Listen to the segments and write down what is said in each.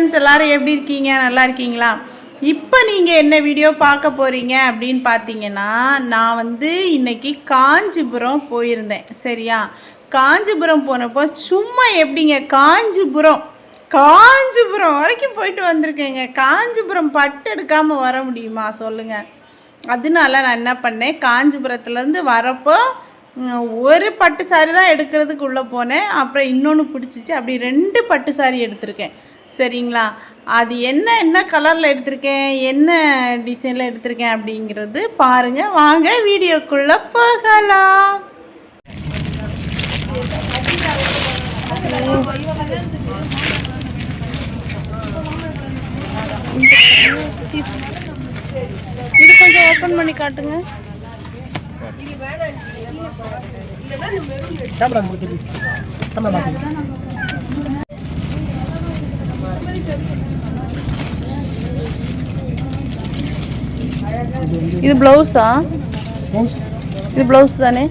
Friends எல்லாரும் எப்படி இருக்கீங்க? நல்லா இருக்கீங்களா? இப்போ நீங்கள் என்ன வீடியோ பார்க்க போகிறீங்க அப்படின்னு பார்த்தீங்கன்னா நான் வந்து இன்னைக்கு காஞ்சிபுரம் போயிருந்தேன். சரியா? காஞ்சிபுரம் போனப்போ சும்மா எப்படிங்க? காஞ்சிபுரம். காஞ்சிபுரம் வரைக்கும் போயிட்டு வந்திருக்கேங்க. காஞ்சிபுரம் பட்டு எடுக்காமல் வர முடியுமா? சொல்லுங்கள் அதனால நான் என்ன பண்ணேன்? காஞ்சிபுரத்துலேருந்து வரப்போ ஒரு பட்டு சாரி தான் எடுக்கிறதுக்கு உள்ளே போனேன். அப்புறம் இன்னொன்று பிடிச்சிச்சு. அப்படி ரெண்டு பட்டு சாரி எடுத்திருக்கேன். சரிங்களா? அது என்ன என்ன கலரில் எடுத்திருக்கேன் என்ன டிசைனில் எடுத்திருக்கேன் அப்படிங்கிறது பாருங்கள் வாங்க வீடியோக்குள்ளே போகலாம். இது கொஞ்சம் ஓப்பன் பண்ணி காட்டுங்க. கேமரா கொடுத்துரு கேமரா இது ப்ளவுஸா இது ப்ளவுஸ் தானே?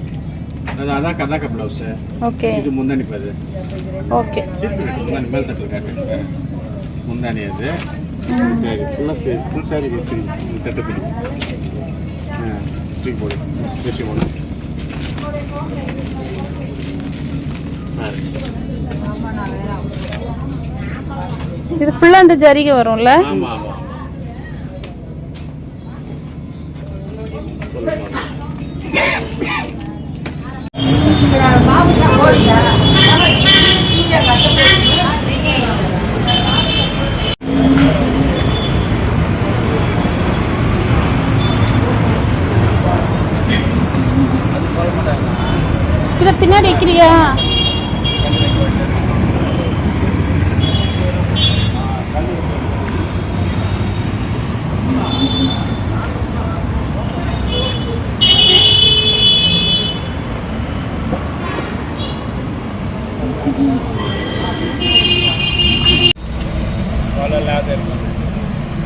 அது அதான் கதாக்க ப்ளவுஸு ஓகே இது முந்தானி பாது. ஓகே முந்தானி மேல் தட்டில் காட்டுங்க முந்தானி அது. சரி ஃபுல்லாக சரி ஃபுல் சாரி வச்சு தட்டு பிடி. ஆ தூக்கி போடு. வச்சு போடு. இது ஃபுல்லாக இந்த ஜரிகை வரும்ல? இதை பின்னாடி வைக்கிறியா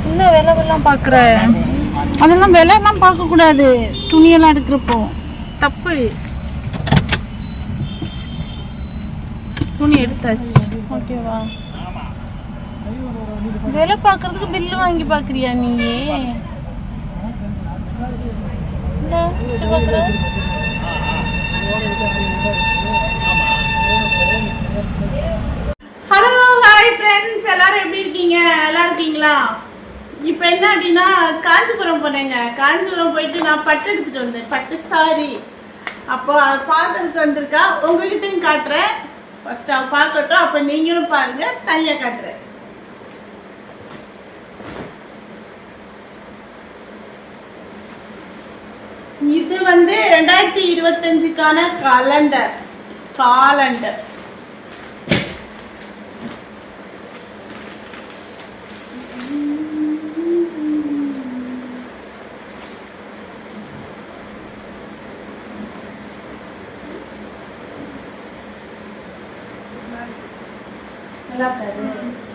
இன்னும் விலை வெல்லாம் பார்க்குற? அதெல்லாம் விலைலாம் பார்க்கக்கூடாது துணியெல்லாம் எடுக்கிறப்போ. தப்பு. துணி எடுத்தாச்சு. ஓகேவா விலை பார்க்கறதுக்கு பில்லு வாங்கி பார்க்குறியா நீ இல்ல, வச்சு பார்க்குற? ஹலோ ஹாய் ஃப்ரெண்ட்ஸ் எல்லாரும் எப்படி இருக்கீங்க? நல்லா இருக்கீங்களா? இப்போ என்ன அப்படின்னா காஞ்சிபுரம் போனேங்க. காஞ்சிபுரம் போயிட்டு நான் பட்டு எடுத்துட்டு வந்தேன். பட்டு சாரி அப்போ அதை பார்க்கறதுக்கு வந்திருக்கா? உங்ககிட்டயும் காட்டுறேன். ஃபர்ஸ்ட் அவ பார்க்கட்டும். அப்போ நீங்களும் பாருங்க. தனியாக காட்டுறேன். இது வந்து ரெண்டாயிரத்தி இருபத்தஞ்சுக்கான காலண்டர் காலண்டர் நல்லா இருக்காது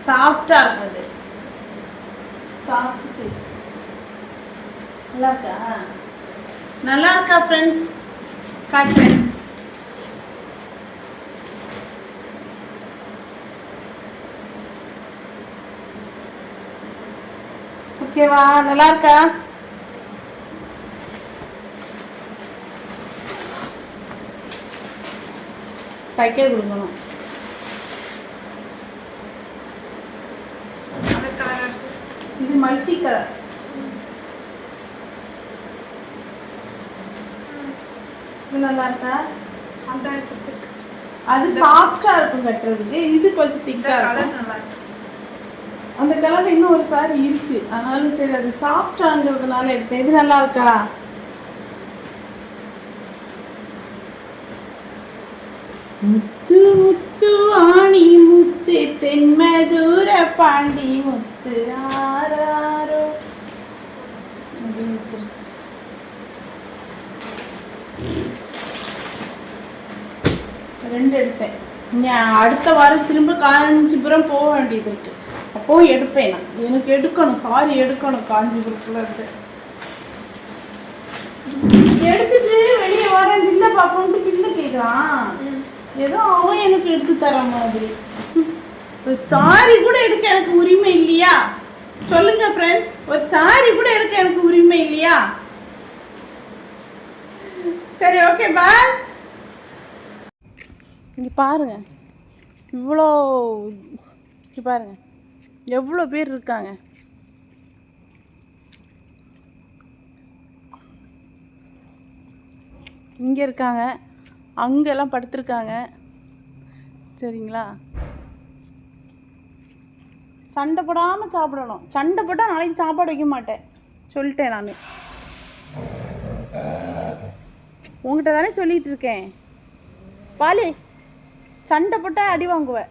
சாஃப்டா இருக்கும் அது சாஃப்ட் சில்க். நல்லா இருக்கா நல்லா இருக்கா ஃப்ரெண்ட்ஸ் காட்டுறேன் ஓகேவா நல்லா இருக்கா தைக்க கொடுக்கணும். கலர் நல்லா இருக்கா அந்த அது சாஃப்டா இருக்கும் கட்டுறதுக்கு. இது கொஞ்சம் திக்கா இருக்கும். அந்த கலர்ல இன்னும் ஒரு சாரி இருக்கு. ஆனாலும் சரி அது சாஃப்டாங்கிறதுனால எடுத்தேன். இது நல்லா இருக்கா? முத்து முத்து ஆணி முத்து தென்மதுர பாண்டி முத்து. ஆராரோ அப்படின்னு. ரெண்டு எடுத்தேன் நான் அடுத்த வாரம் திரும்ப காஞ்சிபுரம் போக வேண்டியது இருக்கு அப்போ எடுப்பேன் நான் எனக்கு எடுக்கணும் சாரி எடுக்கணும் காஞ்சிபுரத்துல இருந்து எடுத்துட்டு வெளியே வரேன் பில்ல பார்ப்போம்ட்டு பில்ல கேட்குறான் ஏதோ அவன் எனக்கு எடுத்து தர மாதிரி சாரி கூட எடுக்க எனக்கு உரிமை இல்லையா? சொல்லுங்க ஃப்ரெண்ட்ஸ் ஒரு சாரி கூட எடுக்க எனக்கு உரிமை இல்லையா? சரி ஓகே பாய் இங்கே பாருங்க. இவ்வளோ இங்கே பாருங்க. எவ்வளோ பேர் இருக்காங்க? இங்கே இருக்காங்க. அங்கெல்லாம் படுத்துருக்காங்க. சரிங்களா? சண்டை போடாமல் சாப்பிடணும். சண்டை போட்டால் நாளைக்கு சாப்பாடு வைக்க மாட்டேன். சொல்லிட்டேன் நான். உங்ககிட்ட தானே சொல்லிகிட்டு இருக்கேன். பாலி சண்டை போட்டால் அடி வாங்குவேன்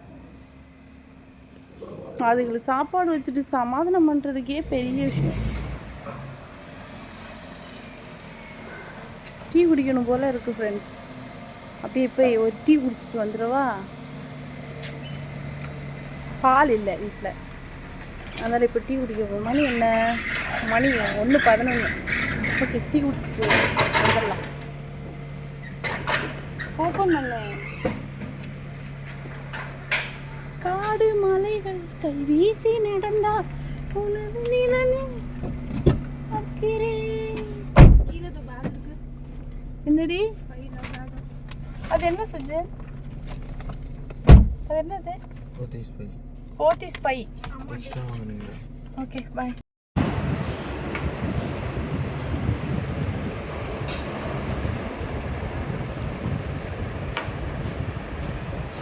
அதுங்களுக்கு சாப்பாடு வச்சுட்டு சமாதானம் பண்ணுறதுக்கே பெரிய விஷயம். டீ குடிக்கணும் போல் இருக்குது ஃப்ரெண்ட்ஸ் அப்படியே போய் ஒரு டீ குடிச்சிட்டு வந்துடவா? பால் இல்லை வீட்டில் அதனால் இப்போ டீ குடிக்க மணி என்ன? மணி ஒன்று பதினொன்று ஓகே டீ குடிச்சிட்டு வந்துடலாம். ஓப்பன் பண்ணேன் காடு மலைகள் கை வீசி நடந்தால் உனது நிழலே என்னடி? அது என்ன செஞ்சு? அது என்னது? ஓட்டி ஸ்பை ஓகே பாய்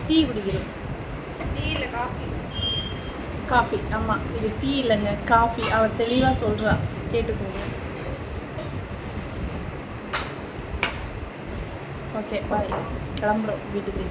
டீ குடிக்கிறோம். காஃபி. ஆமாம் இது டீ இல்லைங்க காஃபி. அவள் தெளிவாக சொல்கிறா கேட்டுக்கோங்க. ஓகே பாய் கிளம்புறோம் வீட்டுக்கு.